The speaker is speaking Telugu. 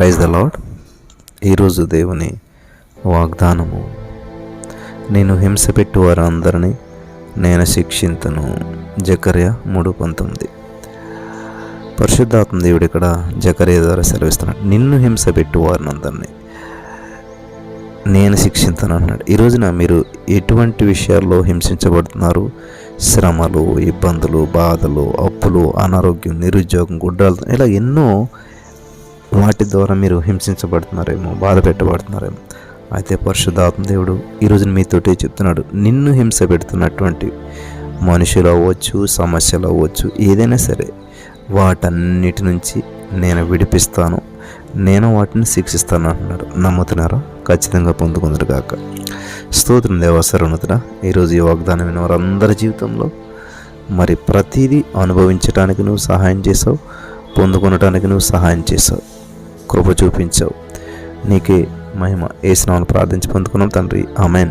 ప్రైజ్ ద లాడ్ ఈరోజు దేవుని వాగ్దానము. నేను హింస పెట్టు వారందరినీ నేను శిక్షింతను. జకర్య మూడు పంతొమ్మిది. పరిశుద్ధాత్మ దేవుడు ఇక్కడ జకర్య ద్వారా సెలవిస్తున్నాడు. నిన్ను హింస పెట్టు వారినందరినీ నేను శిక్షింతను అన్నాడు. ఈ రోజున మీరు ఎటువంటి విషయాల్లో హింసించబడుతున్నారు? శ్రమలు ఇబ్బందులు బాధలు అప్పులు అనారోగ్యం నిరుద్యోగం గుడ్రాలు ఇలా ఎన్నో వాటి ద్వారా మీరు హింసించబడుతున్నారేమో బాధ పెట్టబడుతున్నారేమో అయితే పరిశుద్ధాత్మ దేవుడు ఈరోజు మీతోటే చెప్తున్నాడు నిన్ను హింస పెడుతున్నటువంటి మనుషులు అవ్వచ్చు సమస్యలు అవ్వచ్చు ఏదైనా సరే వాటన్నిటి నుంచి నేను విడిపిస్తాను నేను వాటిని శిక్షిస్తాను అంటున్నాడు. నమ్ముతున్నారా? ఖచ్చితంగా పొందుకుందరు కాక స్తోత్రం దేవసరణతుడా ఈరోజు ఈ వాగ్దానం విన్న వారందరి జీవితంలో మరి ప్రతిదీ అనుభవించడానికి నువ్వు సహాయం చేసావు పొందుకునటానికి నువ్వు సహాయం చేసావు కృప చూపించావు. నీకే మహిమ. ఏసునామను ప్రార్థించి పొందుకున్నాం తండ్రి. ఆమెన్.